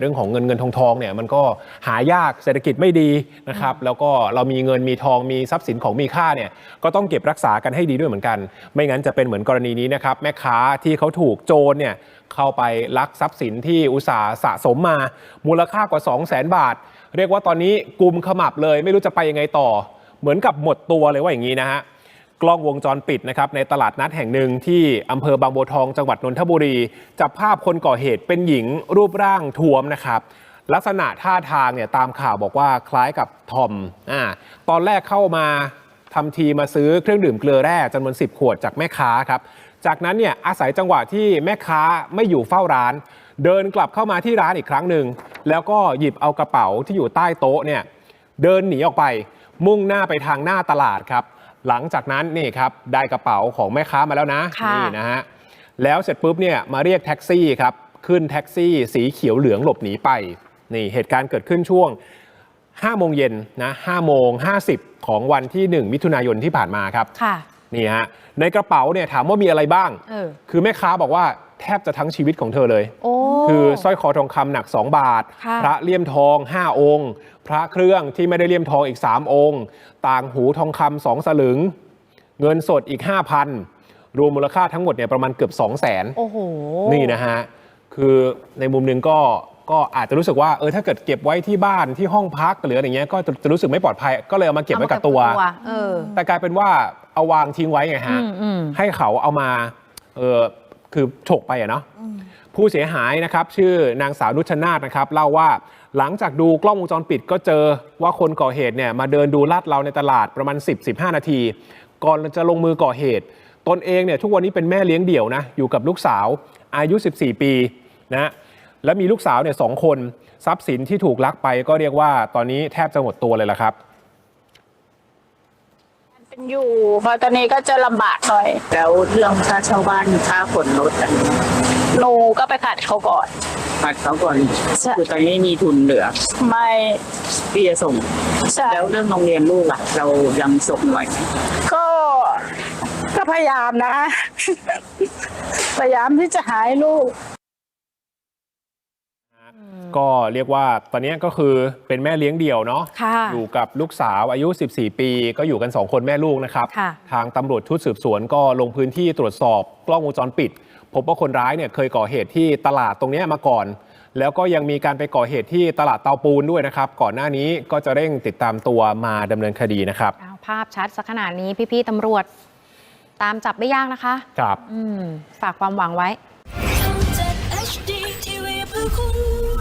เรื่องของเงินเงินทองทองเนี่ยมันก็หายากเศรษฐกิจไม่ดีนะครับแล้วก็เรามีเงินมีทองมีทรัพย์สินของมีค่าเนี่ยก็ต้องเก็บรักษากันให้ดีด้วยเหมือนกัน ไม่งั้นจะเป็นเหมือนกรณีนี้นะครับแม่ค้าที่เขาถูกโจรเนี่ยเข้าไปลักทรัพย์สินที่อุตสาห์สะสมมา มูลค่ากว่า 2 0 0 0 0 0 บาท เรียกว่าตอนนี้กลุ่มขมับเลย ไม่รู้จะไปยังไงต่อ เหมือนกับหมดตัวเลยว่าอย่างนี้นะฮะ กล้องวงจรปิดนะครับในตลาดนัดแห่งหนึ่งที่อำเภอบางบัวทองจังหวัดนนทบุรี จับภาพคนก่อเหตุเป็นหญิงรูปร่างท้วมนะครับลักษณะท่าทางเนี่ยตามข่าวบอกว่าคล้ายกับทอมอ่าตอนแรกเข้ามาทำทีมาซื้อเครื่องดื่มเกลือแร่จำนวน 10 ขวดจากแม่ค้าครับจากนั้นเนี่ยอาศัยจังหวะที่แม่ค้าไม่อยู่เฝ้าร้าน เดินกลับเข้ามาที่ร้านอีกครั้งหนึ่งแล้วก็หยิบเอากระเป๋าที่อยู่ใต้โต๊ะเนี่ยเดินหนีออกไปมุ่งหน้าไปทางหน้าตลาดครับ หลังจากนั้นนี่ครับได้กระเป๋าของแม่ค้ามาแล้วนะค่ะนี่นะฮะแล้วเสร็จปุ๊บเนี่ยมาเรียกแท็กซี่ครับขึ้นแท็กซี่ สีเขียวเหลืองหลบหนีไปนี่เหตุการณ์เกิดขึ้นช่วง5โมงเย็นนะ5โมง50 ของวันที่ 1 มิถุนายนที่ผ่านมาครับ ค่ะ นี่ฮะ ในกระเป๋าเนี่ยถามว่ามีอะไรบ้างเออคือแม่ค้าบอกว่า แทบจะทั้งชีวิตของเธอเลย โอ้ คือสร้อยคอทองคำหนัก 2 บาท ค่ะ พระเลี่ยมทอง 5 องค์ พระเครื่องที่ไม่ได้เลี่ยมทองอีก 3 องค์ ต่างหูทองคำสองสลึง เงินสดอีก 5,000 รวมมูลค่าทั้งหมดเนี่ยประมาณเกือบ 2 0 0 0 0น โอ้โห นี่นะฮะ คือในมุมหนึงก็ก็อาจจะรู้สึกว่าเออถ้าเกิดเก็บไว้ที่บ้านที่ห้องพักหรืออะไรเงี้ยก็จะจะรู้สึกไม่ปลอดภัย ก็เลยเอามาเก็บไว้กับตัว เออแต่กลายเป็นว่าเอาวางทิ้งไว้ไงฮะ อืมอืม ให้เขาเอามาเออ คือฉกไปอะเนาะผู้เสียหายนะครับ ชื่อนางสาวนุชนาธนะครับ เล่าว่าหลังจากดูกล้องวงจรปิดก็เจอว่าคนก่อเหตุเนี่ยมาเดินดูลาดเราในตลาดประมาณ 10-15 นาที ก่อนจะลงมือก่อเหตุ ตนเองเนี่ยทุกวันนี้เป็นแม่เลี้ยงเดี่ยวนะอยู่กับลูกสาวอายุ 14 ปีนะและมีลูกสาวเนี่ยสองคน ทรัพย์สินที่ถูกลักไปก็เรียกว่าตอนนี้แทบจะหมดตัวเลยละครับ เป็นอยู่เพราะตอนนี้ก็จะลำบากหน่อย แล้วเรื่องค่าเช่าบ้านค่าขนรถอันนี้หนูก็ไปขัดเขาก่อน ผัดเขาก่อนใช่ คือตอนนี้มีทุนเหลือไม่ที่จะส่ง ใช่แล้วเรื่องโรงเรียนลูกล่ะเรายังส่งไหวไหมก็ก็พยายามนะ พยายามที่จะหาให้ลูก ก็เรียกว่าตอนนี้ก็คือเป็นแม่เลี้ยงเดี่ยวเนาะค่ะอยู่กับลูกสาวอายุ 14 ปี ก็อยู่กัน 2 คนแม่ลูกนะครับค่ะทางตำรวจชุดสืบสวนก็ลงพื้นที่ตรวจสอบกล้องวงจรปิด พบว่าคนร้ายเนี่ยเคยก่อเหตุที่ตลาดตรงเนี้ยมาก่อน แล้วก็ยังมีการไปก่อเหตุที่ตลาดเตาปูนด้วยนะครับ ก่อนหน้านี้ก็จะเร่งติดตามตัวมาดำเนินคดีนะครับเอาภาพชัดสักขนาดนี้พี่ๆตำรวจตามจับไม่ยากนะคะครับอืมฝากความหวังไว้ทำจาก HD TV เพื่อคุณ